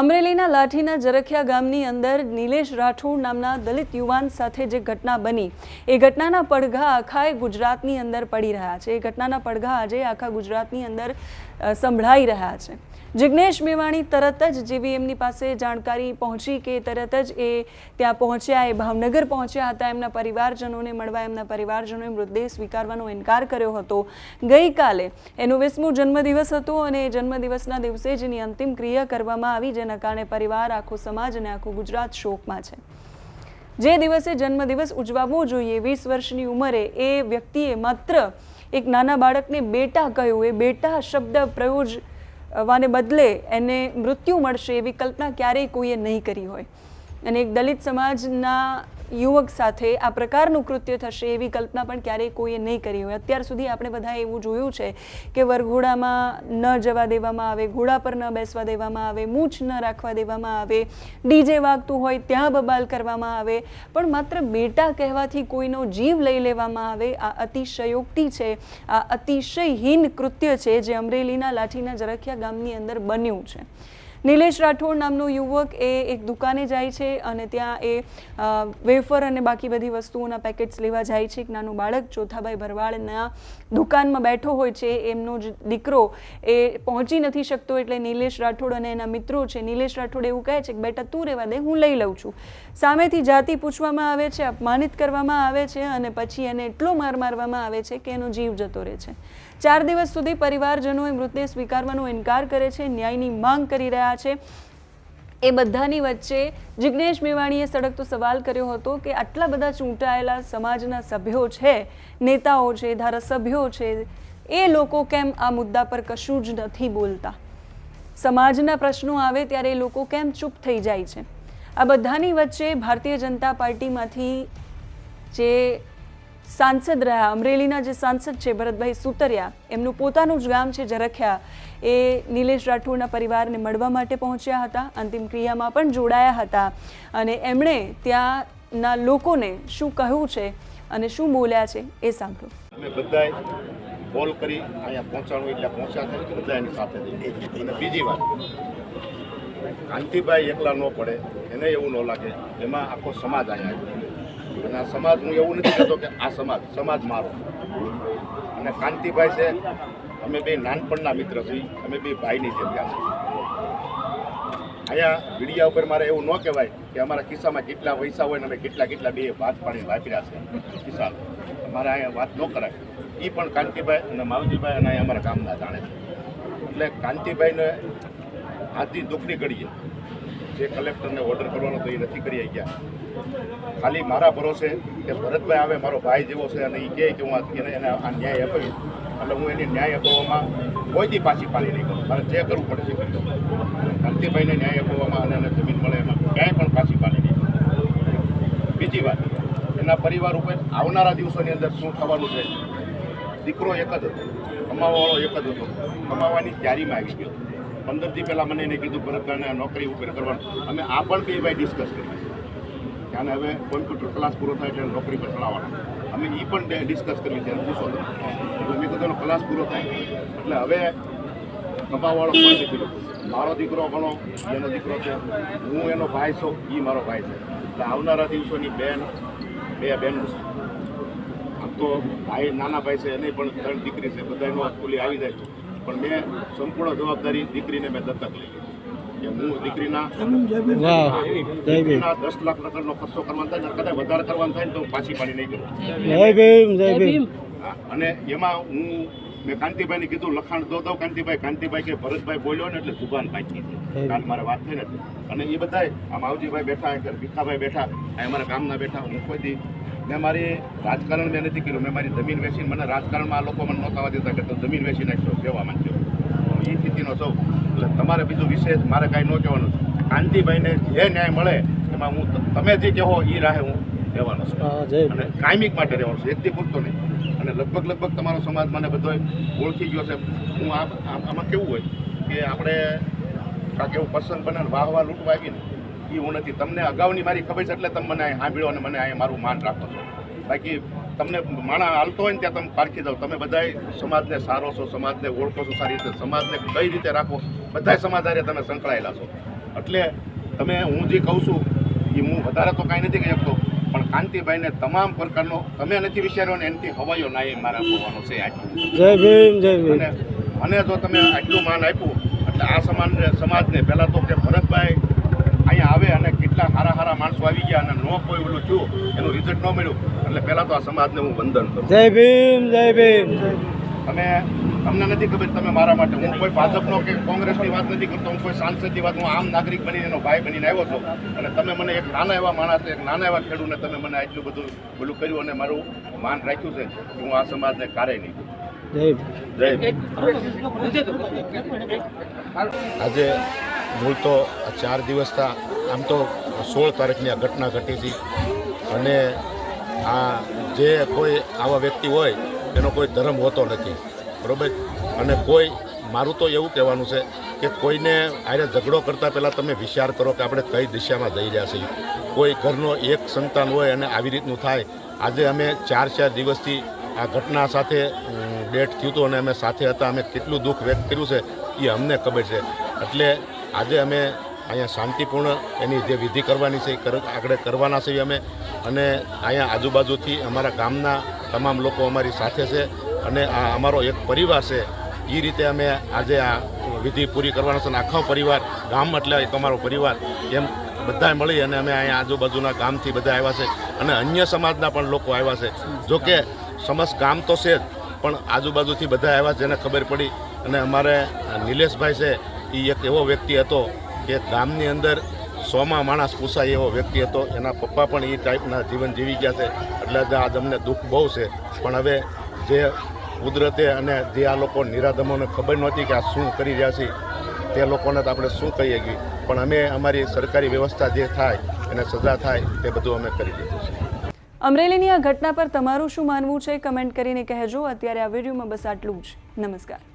અમરેલીના લાઠીના જરખિયા ગામની અંદર નિલેશ રાઠોડ નામના દલિત યુવાન સાથે જે ઘટના બની, એ ઘટનાના પડઘા આખા ગુજરાતની અંદર પડી રહ્યા છે. એ ઘટનાના પડઘા આજે આખા ગુજરાતની અંદર સંભળાઈ રહ્યા છે. જિજ્ઞેશ મેવાણી તરત જ જેવી એમની પાસે જાણકારી પહોંચી કે તરત જ એ ત્યાં પહોંચ્યા, એ ભાવનગર પહોંચ્યા હતા એમના પરિવારજનોને મળવા, એમના પરિવારજનોએ મૃતદેહ સ્વીકારવાનો ઇનકાર કર્યો હતો. ગઈકાલે એનો વીસમો જન્મદિવસ હતો અને જન્મદિવસના દિવસે જ એની અંતિમ ક્રિયા કરવામાં આવી, જેના કારણે પરિવાર, આખો સમાજ અને આખું ગુજરાત શોકમાં છે. જે દિવસે જન્મદિવસ ઉજવાવો જોઈએ, વીસ વર્ષની ઉંમરે એ વ્યક્તિએ માત્ર એક નાના બાળકને બેટા કહ્યું, એ બેટા શબ્દ પ્રયોજ વાને બદલે એને મૃત્યુ મળશે એવી કલ્પના ક્યારેય કોઈએ નહીં કરી હોય. અને એક દલિત સમાજના યુવક સાથે આ પ્રકારનું કૃત્ય થશે એવી કલ્પના પણ ક્યારેય કોઈએ નહીં કરી હોય. અત્યાર સુધી આપણે બધા એવું જોયું છે કે વરઘોડામાં ન જવા દેવામાં આવે, ઘોડા પર ન બેસવા દેવામાં આવે, મૂછ ન રાખવા દેવામાં આવે, ડીજે વાગતું હોય ત્યાં બબાલ કરવામાં આવે. પણ માત્ર બેટા કહેવાથી કોઈનો જીવ લઈ લેવામાં આવે. આ અતિશયોક્તિ છે. આ અતિશયહીન કૃત્ય છે જે અમરેલીના લાઠીના જરખિયા ગામની અંદર બન્યું છે. નિલેશ રાઠોડ નામનો યુવક એ એક દુકાને જાય છે અને ત્યાં એ વેફર અને બાકી બધી વસ્તુઓના પેકેટ્સ લેવા જાય છે. એક નાનું બાળક, ચોથાભાઈ ભરવાડના દુકાનમાં બેઠો હોય છે. એમનો જ દીકરો એ પહોંચી નથી શકતો એટલે નિલેશ રાઠોડ અને એના મિત્રો છે. નિલેશ રાઠોડ એવું કહે છે કે, બેટા, તું રહેવા દે, હું લઈ લઉં છું. સામેથી જાતિ પૂછવામાં આવે છે, અપમાનિત કરવામાં આવે છે અને પછી એને એટલો માર મારવામાં આવે છે કે એનો જીવ જતો રહે છે. ચાર દિવસ સુધી પરિવારજનોએ મૃતદેહ સ્વીકારવાનો ઇનકાર કરે છે. ન્યાયની માંગ કરી રહ્યા છે. એ બધાની વચ્ચે જિજ્ઞેશ મેવાણીએ સડકતો સવાલ કર્યો હતો કે આટલા બધા ચૂંટાયેલા સમાજના સભ્યો છે, નેતાઓ છે, ધારાસભ્યો છે, એ લોકો કેમ આ મુદ્દા પર કશું જ નથી બોલતા? સમાજના પ્રશ્નો આવે ત્યારે એ લોકો કેમ ચૂપ થઈ જાય છે? આ બધાની વચ્ચે ભારતીય જનતા પાર્ટીમાંથી જે સાંસદ રહ્યા, અમરેલીના જે સાંસદ છે ભરતભાઈ સુતરિયા, એમનું પોતાનું જ ગામ છે જરખ્યા. એ નિલેશ રાઠોડના પરિવારને મળવા માટે પહોંચ્યા હતા, અંતિમ ક્રિયામાં પણ જોડાયા હતા. અને એમણે ત્યાંના લોકોને શું કહ્યું છે અને શું બોલ્યા છે એ સાંભળો. કોલ કરી અહીંયા પહોંચાડવું એટલે પહોંચ્યા છે બધા એની સાથે અને બીજી વાત, કાંતિભાઈ એકલા ન પડે, એને એવું ન લાગે. એમાં આખો સમાજ અહીંયા અને આ સમાજ, હું એવું નથી કહેતો કે આ સમાજ સમાજ મારો. અને કાંતિભાઈ છે, અમે બે નાનપણના મિત્ર છીએ, અમે બે ભાઈની જગ્યા છીએ. અહીંયા મીડિયા ઉપર મારે એવું ન કહેવાય કે અમારા કિસ્સામાં કેટલા પૈસા હોય ને અમે કેટલા કેટલા બે ભાત પાણી વાપર્યા છે કિસ્સા મારે અહીંયા વાત ન કરાય. એ પણ કાંતિભાઈ અને માવજીભાઈ અને અમારા ગામના જાણે છે. એટલે કાંતિભાઈને આજની દુઃખની ઘડીએ. જે કલેક્ટરને ઓર્ડર કરવાનો તો એ નથી કરી ગયા ખાલી મારા ભરોસે કે ભરતભાઈ આવે, મારો ભાઈ જેવો છે અને એ કહે કે હું એને એને આ ન્યાય અપાવીશ. એટલે હું એને ન્યાય અપાવવામાં કોઈથી પાછી પાડી નહીં કરું મારે જે કરવું પડે છે કરી ન્યાય અપાવવામાં અને એને જમીન મળે એમાં ક્યાંય પણ પાછી પાડી નહીં બીજી વાત, એના પરિવાર ઉપર આવનારા દિવસોની અંદર શું થવાનું છે? દીકરો એક જ હતો. કમાવાવાળો એક જ હતો. કમાવાની તૈયારીમાં આવી ગયો. પંદર દી પહેલાં મને એને કીધું ભરતભાઈને નોકરી ઉપર કરવાનું અમે આ પણ બે ભાઈ ડિસ્કસ કરી કે આને હવે કોમ્પ્યુટર ક્લાસ પૂરો થાય એટલે નોકરી પર ચલાવવાનો અમે એ પણ ડિસ્કસ કરવી છે પૂછો એટલે મેં કીધું ક્લાસ પૂરો થાય. એટલે હવે કપાવાળો પણ નીકળ્યો મારો દીકરો ઘણો એનો દીકરો છે. હું એનો ભાઈ છું એ મારો ભાઈ છે. એટલે આવનારા દિવસોની બેન, બે બહેનો છે આમ તો ભાઈ, નાના ભાઈ છે, એને પણ ત્રણ દીકરી છે. બધાનો સ્કૂલે આવી જાય. પણ મેં સંપૂર્ણ જવાબદારી દીકરીને મેં દત્તક લઈ લીધી. કે હું દીકરીના દસ લાખ નગરનો ખર્ચો કરવાનો થાય ને કદાચ વધારે કરવાનો થાય ને તો પાછી પાડી નહીં કરું. જય ભીમ. જય ભીમ હા, અને એમાં હું મેં કાંતિભાઈને કીધું લખાણ દો દઉં કાંતિભાઈ કાંતિભાઈ કે ભરતભાઈ બોલ્યો ને એટલે પાકી કાલ મારે વાત થઈ ને અને એ બધાય આ માવજીભાઈ બેઠા ભીખાભાઈ બેઠા અમારા ગામના બેઠા હું કોઈ દી મેં મારી રાજકારણ મેં નથી કર્યું. મેં મારી જમીન વેચીને મને રાજકારણમાં આ લોકો મને નહોતા દેતા કે તો જમીન વેચી નાખશો કહેવા માંગ્યો હું એ સ્થિતિનો સૌ. એટલે તમારે બીજું વિશેષ મારે કાંઈ ન કહેવાનું કાંતિભાઈને જે ન્યાય મળે એમાં હું તમે જે કહો એ રાહે હું રહેવાનો છું. અને કાયમિક માટે રહેવાનું છું એકથી પૂરતો નહીં. અને લગભગ લગભગ તમારો સમાજ મને બધો ઓળખી ગયો છે. હું આમાં કેવું હોય કે આપણે કાંઈક એવું પસંદ બને વાહ વાહ લૂંટવા આવીને એ હું નથી. તમને અગાઉની મારી ખબર છે એટલે તમે મને અહીં સાંભળ્યો અને મને અહીંયા મારું માન રાખો છો. બાકી તમને માણા હાલતો હોય ને ત્યાં તમે પારખી દો તમે બધાય સમાજને સારો છો સમાજને ઓળખો છો સારી રીતે સમાજને કઈ રીતે રાખો બધાય સમાજ તમે સંકળાયેલા છો. એટલે તમે હું જે કહું છું એ હું વધારે તો કાંઈ નથી કહી શકતો પણ કાંતિભાઈને તમામ પ્રકારનો તમે નથી વિચાર્યો ને એનાથી હવાયો ના એ મારા આપવાનો છે આટલું જય ભીમ જય ભીમ. અને મને જો તમે આટલું માન આપ્યું એટલે આ સમાજને સમાજને પહેલાં તો કે ભરતભાઈ અહીંયા આવે અને કેટલા સારા સારા માણસો આવી ગયા અને નો કોઈ ઓલું થયું એનું રિઝલ્ટ ન મળ્યું એટલે પહેલાં તો આ સમાજને હું વંદન કરું. જય ભીમ જય ભીમ. તમે તમને નથી ખબર તમે મારા માટે હું કોઈ ભાજપનો કે કોંગ્રેસની વાત નથી કરતો હું કોઈ સાંસદની વાત હું આમ નાગરિક બનીને એનો ભાઈ બનીને આવ્યો છું. અને તમે મને એક નાના એવા માણસ એક નાના એવા ખેડૂતને તમે મને આટલું બધું પેલું કર્યું અને મારું માન રાખ્યું છે કે હું આ સમાજને કારે. નહીં આજે મૂળ તો આ ચાર દિવસથી આમ તો સોળ તારીખની આ ઘટના ઘટી હતી અને આ જે કોઈ આવા વ્યક્તિ હોય, એનો કોઈ ધર્મ હોતો નથી. બરાબર? અને કોઈ, મારું તો એવું કહેવાનું છે કે કોઈને આરે ઝઘડો કરતાં પહેલાં તમે વિચાર કરો કે આપણે કઈ દિશામાં જઈ રહ્યા છીએ. કોઈ ઘરનો એક સંતાન હોય અને આવી રીતનું થાય. આજે અમે ચાર ચાર દિવસથી આ ઘટના સાથે ડેટ થયું હતું અને અમે સાથે હતા. અમે કેટલું દુઃખ વ્યક્ત કર્યું છે એ અમને ખબર છે. એટલે આજે અમે અહીંયા શાંતિપૂર્ણ એની જે વિધિ કરવાની છે આગળ કરવાના છીએ અમે. અને અહીંયા આજુબાજુથી અમારા ગામના તમામ લોકો અમારી સાથે છે. અને આ અમારો એક પરિવાર છે. એ રીતે અમે આજે આ વિધિ પૂરી કરવાના છે. અને આખો પરિવાર, ગામ એટલે એક અમારો પરિવાર, એમ બધાએ મળી અને અમે અહીંયા આજુબાજુના ગામથી બધા આવ્યા છે. અને અન્ય સમાજના પણ લોકો આવ્યા છે. જોકે સમસ્ત ગામ તો છે જ, પણ આજુબાજુથી બધા આવ્યા જેને ખબર પડી. અને અમારે નિલેશભાઈ છે એ એક એવો વ્યક્તિ હતો કે ગામની અંદર સોમાં માણસ પૂછાય એવો વ્યક્તિ હતો. એના પપ્પા પણ એ ટાઈપના જીવન જીવી ગયા છે. એટલે આ તમને દુઃખ બહુ છે. પણ હવે જે કુદરતે અને જે આ લોકો નિરાધમોને ખબર નહોતી કે આ શું કરી રહ્યા છે, તે લોકોને તો આપણે શું કહીએ ગયું પણ અમે અમારી સરકારી વ્યવસ્થા જે થાય, એને સજા થાય, તે બધું અમે કરી દીધું છે. અમરેલીની આ ઘટના પર તમારું શું માનવું છે? કમેન્ટ કરીને કહેજો. અત્યારે આ વિડીયોમાં બસ આટલું જ. નમસ્કાર.